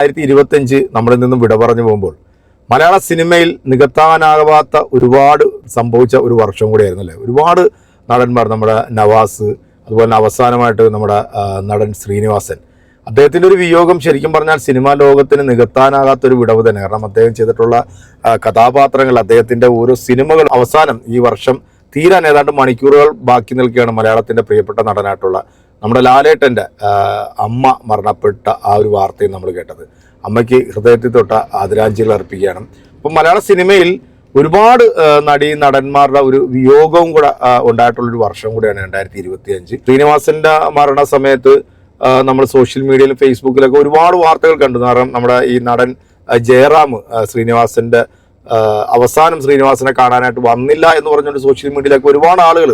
രണ്ടായിരത്തി ഇരുപത്തിയഞ്ച് നമ്മളിൽ നിന്നും വിട പറഞ്ഞു പോകുമ്പോൾ മലയാള സിനിമയിൽ നികത്താനാകാത്ത ഒരുപാട് സംഭവിച്ച ഒരു വർഷം കൂടിയായിരുന്നു അല്ലേ ഒരുപാട് നടന്മാർ നമ്മുടെ നവാസ് അതുപോലെ അവസാനമായിട്ട് നമ്മുടെ നടൻ ശ്രീനിവാസൻ. അദ്ദേഹത്തിന്റെ ഒരു വിയോഗം ശരിക്കും പറഞ്ഞാൽ സിനിമാ ലോകത്തിന് നികത്താനാകാത്ത ഒരു വിടവ് തന്നെ. കാരണം അദ്ദേഹം ചെയ്തിട്ടുള്ള കഥാപാത്രങ്ങൾ അദ്ദേഹത്തിന്റെ ഓരോ സിനിമകൾ അവസാനം ഈ വർഷം തീരാൻ ഏതാണ്ട് മണിക്കൂറുകൾ ബാക്കി നിൽക്കുകയാണ് മലയാളത്തിന്റെ പ്രിയപ്പെട്ട നടനായിട്ടുള്ള നമ്മുടെ ലാലേട്ടന്റെ അമ്മ മരണപ്പെട്ട ആ ഒരു വാർത്തയും നമ്മൾ കേട്ടത്. അമ്മയ്ക്ക് ഹൃദയത്തിൽ തൊട്ട ആദരാഞ്ജലികൾ അർപ്പിക്കുകയാണ്. അപ്പം മലയാള സിനിമയിൽ ഒരുപാട് നടി നടീ നടന്മാരുടെ ഒരു വിയോഗവും കൂടെ ഉണ്ടായിട്ടുള്ളൊരു വർഷം കൂടിയാണ് രണ്ടായിരത്തി ഇരുപത്തി അഞ്ച് ശ്രീനിവാസന്റെ മരണ സമയത്ത് നമ്മൾ സോഷ്യൽ മീഡിയയിലും ഫേസ്ബുക്കിലൊക്കെ ഒരുപാട് വാർത്തകൾ കണ്ടു. കാരണം നമ്മുടെ ഈ നടൻ ജയറാം ശ്രീനിവാസിന്റെ അവസാനം ശ്രീനിവാസനെ കാണാനായിട്ട് വന്നില്ല എന്ന് പറഞ്ഞുകൊണ്ട് സോഷ്യൽ മീഡിയയിലൊക്കെ ഒരുപാട് ആളുകൾ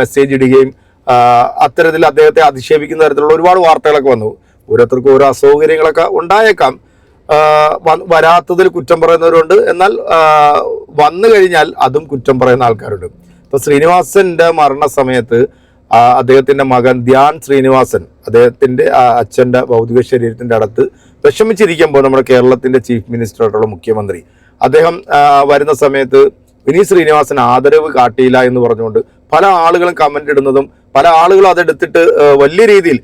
മെസ്സേജ് ഇടുകയും അത്തരത്തിൽ അദ്ദേഹത്തെ അധിക്ഷേപിക്കുന്ന തരത്തിലുള്ള ഒരുപാട് വാർത്തകളൊക്കെ വന്നു. ഓരോരുത്തർക്കും ഓരോ അസൗകര്യങ്ങളൊക്കെ ഉണ്ടായേക്കാം. വരാത്തതിൽ കുറ്റം പറയുന്നവരുണ്ട്. എന്നാൽ വന്നു കഴിഞ്ഞാൽ അതും കുറ്റം പറയുന്ന ആൾക്കാരുണ്ട്. ഇപ്പൊ ശ്രീനിവാസന്റെ മരണസമയത്ത് അദ്ദേഹത്തിന്റെ മകൻ ധ്യാൻ ശ്രീനിവാസൻ അദ്ദേഹത്തിന്റെ അച്ഛന്റെ ഭൗതിക ശരീരത്തിന്റെ അടുത്ത് വിഷമിച്ചിരിക്കുമ്പോൾ നമ്മുടെ കേരളത്തിന്റെ ചീഫ് മിനിസ്റ്റർ ആയിട്ടുള്ള മുഖ്യമന്ത്രി അദ്ദേഹം വരുന്ന സമയത്ത് വിനീത് ശ്രീനിവാസൻ ആദരവ് കാട്ടിയില്ല എന്ന് പറഞ്ഞുകൊണ്ട് പല ആളുകളും കമന്റ് ഇടുന്നതും പല ആളുകളും അതെടുത്തിട്ട് വലിയ രീതിയിൽ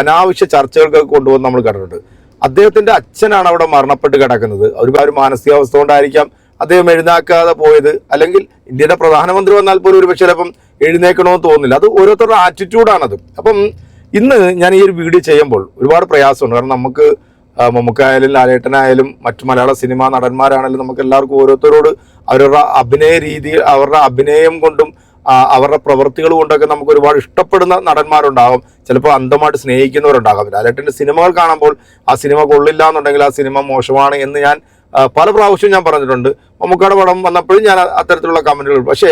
അനാവശ്യ ചർച്ചകൾക്കൊക്കെ കൊണ്ടുവന്ന് നമ്മൾ കണ്ടിട്ടുണ്ട്. അദ്ദേഹത്തിന്റെ അച്ഛനാണ് അവിടെ മരണപ്പെട്ട് കിടക്കുന്നത്. ഒരു ഒരു മാനസികാവസ്ഥ കൊണ്ടായിരിക്കാം അദ്ദേഹം എഴുന്നേക്കാതെ പോയത്. അല്ലെങ്കിൽ ഇന്ത്യയുടെ പ്രധാനമന്ത്രി വന്നാൽ പോലും ഒരു പക്ഷേ ചിലപ്പം എഴുന്നേക്കണമെന്ന് തോന്നുന്നില്ല. അത് ഓരോരുത്തരുടെ ആറ്റിറ്റ്യൂഡാണത് അപ്പം ഇന്ന് ഞാൻ ഈ ഒരു വീഡിയോ ചെയ്യുമ്പോൾ ഒരുപാട് പ്രയാസമുണ്ട്. കാരണം നമുക്ക് മമ്മൂക്കായാലും ലാലേട്ടനായാലും മറ്റു മലയാള സിനിമാ നടന്മാരാണെങ്കിലും നമുക്ക് എല്ലാവർക്കും ഓരോരുത്തരോട് അവരുടെ അഭിനയ രീതി അവരുടെ അഭിനയം കൊണ്ടും അവരുടെ പ്രവൃത്തികൾ കൊണ്ടൊക്കെ നമുക്ക് ഒരുപാട് ഇഷ്ടപ്പെടുന്ന നടന്മാരുണ്ടാകും. ചിലപ്പോൾ അന്ധമായിട്ട് സ്നേഹിക്കുന്നവരുണ്ടാകും. ലാലേട്ടന്റെ സിനിമകൾ കാണുമ്പോൾ ആ സിനിമ കൊള്ളില്ല എന്നുണ്ടെങ്കിൽ ആ സിനിമ മോശമാണ് എന്ന് ഞാൻ പല പ്രാവശ്യം ഞാൻ പറഞ്ഞിട്ടുണ്ട്. മമ്മൂക്കയുടെ പടം വന്നപ്പോഴും ഞാൻ അത്തരത്തിലുള്ള കമന്റുകൾ പക്ഷേ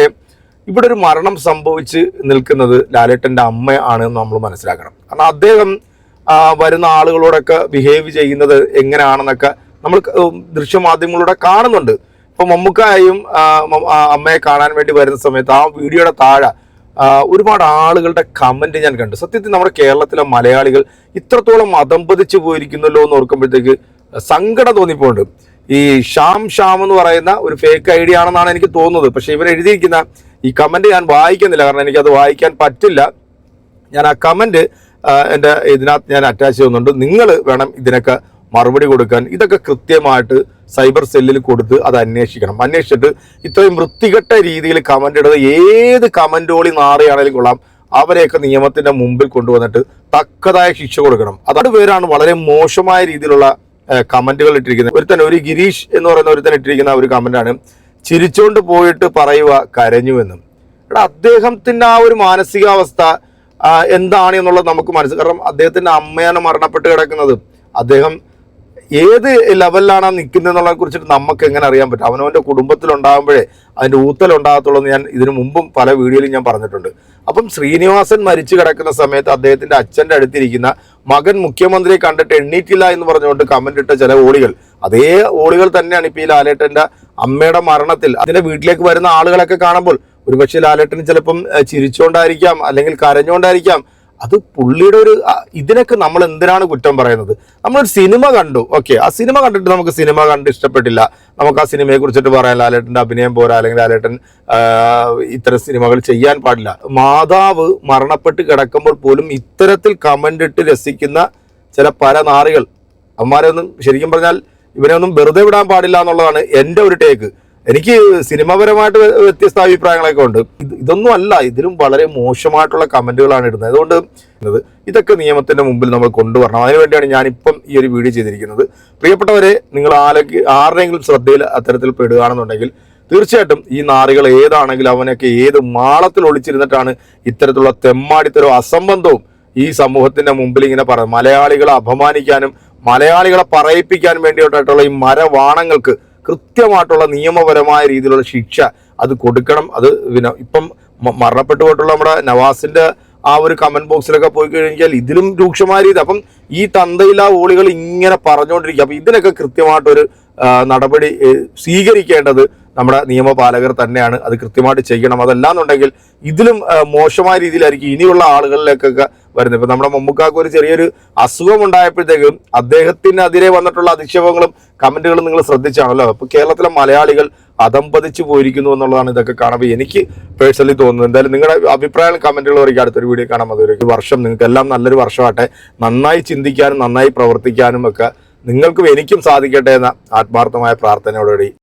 ഇവിടെ ഒരു മരണം സംഭവിച്ച് നിൽക്കുന്നത് ലാലേട്ടന്റെ അമ്മ ആണെന്ന് നമ്മൾ മനസ്സിലാക്കണം. കാരണം അദ്ദേഹം വരുന്ന ആളുകളോടൊക്കെ ബിഹേവ് ചെയ്യുന്നത് എങ്ങനെയാണെന്നൊക്കെ നമ്മൾ ദൃശ്യമാധ്യമങ്ങളിലൂടെ കാണുന്നുണ്ട്. ഇപ്പൊ മമ്മൂക്കായും അമ്മയെ കാണാൻ വേണ്ടി വരുന്ന സമയത്ത് ആ വീഡിയോയുടെ താഴെ ഒരുപാട് ആളുകളുടെ കമന്റ് ഞാൻ കണ്ടു. സത്യത്തിൽ നമ്മുടെ കേരളത്തിലെ മലയാളികൾ ഇത്രത്തോളം അതമ്പതിച്ചു പോയിരിക്കുന്നല്ലോ എന്ന് ഓർക്കുമ്പോഴത്തേക്ക് സങ്കടം തോന്നിപ്പോണ്ട്. ഈ ഷാം ഷാം എന്ന് പറയുന്ന ഒരു ഫേക്ക് ഐഡിയ ആണെന്നാണ് എനിക്ക് തോന്നുന്നത്. പക്ഷെ ഇവർ എഴുതിയിരിക്കുന്ന ഈ കമന്റ് ഞാൻ വായിക്കുന്നില്ല. കാരണം എനിക്കത് വായിക്കാൻ പറ്റില്ല. ഞാൻ ആ കമന്റ് എന്റെ ഇതിനകത്ത് ഞാൻ അറ്റാച്ച് ചെയ്യുന്നുണ്ട്. നിങ്ങൾ വേണം ഇതിനൊക്കെ മറുപടി കൊടുക്കാൻ. ഇതൊക്കെ കൃത്യമായിട്ട് സൈബർ സെല്ലിൽ കൊടുത്ത് അത് അന്വേഷിക്കണം. അന്വേഷിച്ചിട്ട് ഇത്രയും വൃത്തികെട്ട രീതിയിൽ കമന്റ് ഇടുന്നത് ഏത് കമന്റോളി നാറിയാണെങ്കിലും കൊള്ളാം. അവരെയൊക്കെ നിയമത്തിന്റെ മുമ്പിൽ കൊണ്ടുവന്നിട്ട് തക്കതായ ശിക്ഷ കൊടുക്കണം. അതാണ് പേരാണ് വളരെ മോശമായ രീതിയിലുള്ള കമന്റുകൾ ഇട്ടിരിക്കുന്നത്. ഒരുത്തൻ ഒരു ഗിരീഷ് എന്ന് പറയുന്ന ഒരുത്തൻ ഇട്ടിരിക്കുന്ന ഒരു കമന്റാണ് ചിരിച്ചുകൊണ്ട് പോയിട്ട് പറയുക കരഞ്ഞുവെന്നും എടാ അദ്ദേഹത്തിന്റെ ആ ഒരു മാനസികാവസ്ഥ എന്താണ് എന്നുള്ളത് നമുക്ക് മനസ്സിലാക്കാം കാരണം അദ്ദേഹത്തിന്റെ അമ്മയാണ് മരണപ്പെട്ട് കിടക്കുന്നത്. അദ്ദേഹം ഏത് ലെവലിലാണ് നിൽക്കുന്നത് എന്നുള്ളതിനെ കുറിച്ചിട്ട് നമുക്ക് എങ്ങനെ അറിയാൻ പറ്റും? അവനവന്റെ കുടുംബത്തിൽ ഉണ്ടാകുമ്പോഴേ ഊത്തലുണ്ടാകത്തുള്ളൂ എന്ന് ഞാൻ ഇതിനു മുമ്പും പല വീഡിയോയിലും ഞാൻ പറഞ്ഞിട്ടുണ്ട്. അപ്പം ശ്രീനിവാസൻ മരിച്ചു കിടക്കുന്ന സമയത്ത് അദ്ദേഹത്തിന്റെ അച്ഛന്റെ അടുത്തിരിക്കുന്ന മകൻ മുഖ്യമന്ത്രിയെ കണ്ടിട്ട് എണ്ണീറ്റില്ല എന്ന് പറഞ്ഞുകൊണ്ട് കമന്റ് ഇട്ട ചില ഓളികൾ. അതേ ഓളികൾ തന്നെയാണ് ഇപ്പോൾ ഈ ലാലേട്ടന്റെ അമ്മയുടെ മരണത്തിൽ. അതിന്റെ വീട്ടിലേക്ക് വരുന്ന ആളുകളൊക്കെ കാണുമ്പോൾ ഒരുപക്ഷെ ലാലേട്ടൻ ചിലപ്പം ചിരിച്ചുകൊണ്ടായിരിക്കാം അല്ലെങ്കിൽ കരഞ്ഞുകൊണ്ടായിരിക്കാം അത് പുള്ളിയുടെ ഒരു ഇതിനൊക്കെ നമ്മൾ എന്തിനാണ് കുറ്റം പറയുന്നത്? നമ്മളൊരു സിനിമ കണ്ടു ഓക്കെ ആ സിനിമ കണ്ടിട്ട് നമുക്ക് സിനിമ കണ്ട് ഇഷ്ടപ്പെട്ടില്ല. നമുക്ക് ആ സിനിമയെ കുറിച്ചിട്ട് പറയാം ലാലേട്ടന്റെ അഭിനയം പോരാ അല്ലെങ്കിൽ ലാലേട്ടൻ ഇത്തരം സിനിമകൾ ചെയ്യാൻ പാടില്ല. മാതാവ് മരണപ്പെട്ട് കിടക്കുമ്പോൾ പോലും ഇത്തരത്തിൽ കമന്റ് ഇട്ട് രസിക്കുന്ന ചില പല നാറികൾ. അമ്മമാരെ ഒന്നും ശരിക്കും പറഞ്ഞാൽ ഇവരെ ഒന്നും വെറുതെ വിടാൻ പാടില്ല എന്നുള്ളതാണ് എന്റെ ഒരു ടേക്ക് എനിക്ക് സിനിമാപരമായിട്ട് വ്യ- വ്യത്യസ്ത അഭിപ്രായങ്ങളൊക്കെ ഉണ്ട്. ഇത് ഇതൊന്നും അല്ല ഇതിലും വളരെ മോശമായിട്ടുള്ള കമന്റുകളാണ് ഇടുന്നത്. അതുകൊണ്ട് ഇതൊക്കെ നിയമത്തിന്റെ മുമ്പിൽ നമ്മൾ കൊണ്ടുവരണം. അതിനുവേണ്ടിയാണ് ഞാനിപ്പം ഈ ഒരു വീഡിയോ ചെയ്തിരിക്കുന്നത്. പ്രിയപ്പെട്ടവരെ നിങ്ങൾ ആരൊക്കെ ആരുടെയെങ്കിലും ശ്രദ്ധയിൽ അത്തരത്തിൽ പെടുകയാണെന്നുണ്ടെങ്കിൽ തീർച്ചയായിട്ടും ഈ നാറികൾ ഏതാണെങ്കിലും അവനൊക്കെ ഏത് മാളത്തിൽ ഒളിച്ചിരുന്നിട്ടാണ് ഇത്തരത്തിലുള്ള തെമ്മാടിത്തരവും അസംബന്ധവും ഈ സമൂഹത്തിന്റെ മുമ്പിൽ ഇങ്ങനെ പറയുന്നത്. മലയാളികളെ അപമാനിക്കാനും മലയാളികളെ പറയിപ്പിക്കാൻ വേണ്ടിയിട്ടായിട്ടുള്ള ഈ മരവാണങ്ങൾക്ക് കൃത്യമായിട്ടുള്ള നിയമപരമായ രീതിയിലുള്ള ശിക്ഷ അത് കൊടുക്കണം. അത് പിന്നെ ഇപ്പം മരണപ്പെട്ടു പോയിട്ടുള്ള നമ്മുടെ നവാസിന്റെ ആ ഒരു കമന്റ് ബോക്സിലൊക്കെ പോയി കഴിഞ്ഞാൽ ഇതിലും രൂക്ഷമായ രീതി. അപ്പം ഈ തന്തയില്ല ഓളികൾ ഇങ്ങനെ പറഞ്ഞുകൊണ്ടിരിക്കുക. അപ്പൊ ഇതിനൊക്കെ കൃത്യമായിട്ടൊരു നടപടി സ്വീകരിക്കേണ്ടത് നമ്മുടെ നിയമപാലകർ തന്നെയാണ്. അത് കൃത്യമായിട്ട് ചെയ്യണം. അതല്ലാന്നുണ്ടെങ്കിൽ ഇതിലും മോശമായ രീതിയിലായിരിക്കും ഇനിയുള്ള ആളുകളിലേക്കൊക്കെ വരുന്നത്. ഇപ്പൊ നമ്മുടെ മമ്മൂക്കാക്ക് ഒരു ചെറിയൊരു അസുഖം ഉണ്ടായപ്പോഴത്തേക്കും അദ്ദേഹത്തിനെതിരെ വന്നിട്ടുള്ള അധിക്ഷേപങ്ങളും കമന്റുകളും നിങ്ങൾ ശ്രദ്ധിച്ചാണല്ലോ. അപ്പൊ കേരളത്തിലെ മലയാളികൾ അതമ്പതിച്ചു പോയിരിക്കുന്നു എന്നുള്ളതാണ് ഇതൊക്കെ കാണുമ്പോൾ എനിക്ക് പേഴ്സണലി തോന്നുന്നത്. എന്തായാലും നിങ്ങളുടെ അഭിപ്രായം കമന്റുകൾ വരയ്ക്കും അടുത്തൊരു വീഡിയോ കാണാൻ മതി ഒരു വർഷം നിങ്ങൾക്ക് എല്ലാം നല്ലൊരു വർഷമാട്ടെ നന്നായി ചിന്തിക്കാനും നന്നായി പ്രവർത്തിക്കാനും ഒക്കെ നിങ്ങൾക്കും എനിക്കും സാധിക്കട്ടെ എന്ന ആത്മാർത്ഥമായ പ്രാർത്ഥനയോടുകൂടി